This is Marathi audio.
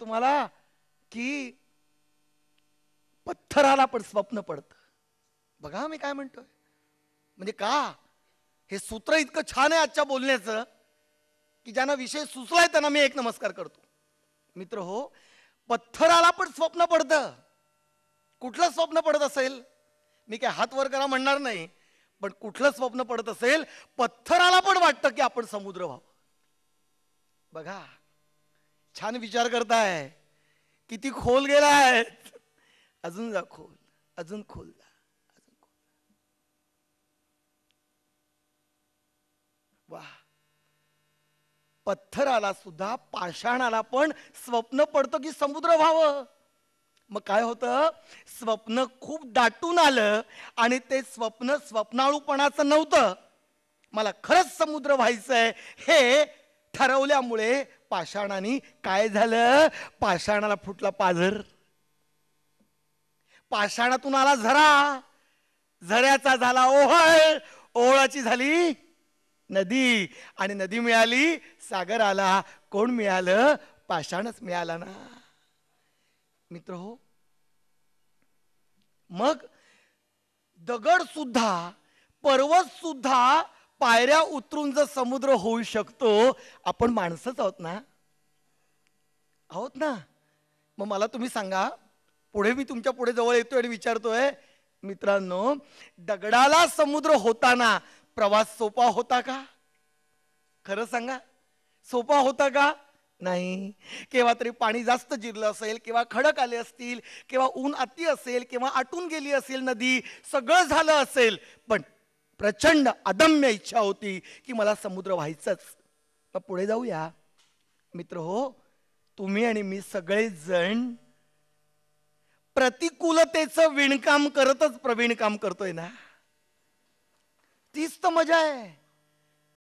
तुम्हाला की पत्थराला पण स्वप्न पडतं. बघा मी काय म्हणतोय. म्हणजे का? हे सूत्र इतकं छान आहे आजच्या बोलण्याचं की ज्यांना विषय सुचलाय त्यांना मी एक नमस्कार करतो. मित्र हो पत्थराला पण स्वप्न पडतं. कुठलं स्वप्न पडत असेल? मी काय हात वर करा म्हणणार नाही पण कुठलं स्वप्न पडत असेल पत्थराला पण वाटतं की आपण समुद्र व्हावं. बघा. छान विचार करताय. किती खोल गेलाय अजून जा खोल अजून खोल जा अजून खोल वा पत्थराला सुद्धा पाषाणाला पण स्वप्न पडतं की समुद्र व्हावं. मग काय होतं? स्वप्न खूप दाटून आलं आणि ते स्वप्न स्वप्नाळूपणाचं नव्हतं. मला खरंच समुद्र व्हायचंय हे ठरवल्यामुळे पाषाणाने काय झालं? पाषाणाला फुटला पाझर. पाषाणातून आला झरा. झऱ्याचा झाला ओहळ. ओहळाची झाली नदी. आणि नदी मिळाली सागर आला. कोण मिळालं? पाषाणच मिळाला ना. मित्र हो मग दगड सुद्धा पर्वत सुद्धा पायऱ्या उतरून जर समुद्र होऊ शकतो आपण माणसंच आहोत ना? आहोत ना? मग मला तुम्ही सांगा पुढे मी तुमच्यापुढे जवळ येतोय आणि विचारतोय मित्रांनो दगडाला समुद्र होताना प्रवास सोपा होता का? खरं सांगा सोपा होता का? नाही. केव्हा तरी पाणी जास्त जिरलं असेल किंवा खडक आले असतील किंवा ऊन अति असेल किंवा आटून गेली असेल नदी सगळं झालं असेल पण प्रचंड अदम्य इच्छा होती की मला समुद्र व्हायचंच. मग पुढे जाऊया. मित्र हो तुम्ही आणि मी सगळेजण प्रतिकूलतेचं विणकाम करतच प्रवीण काम करतोय ना. तीच तर मजा आहे.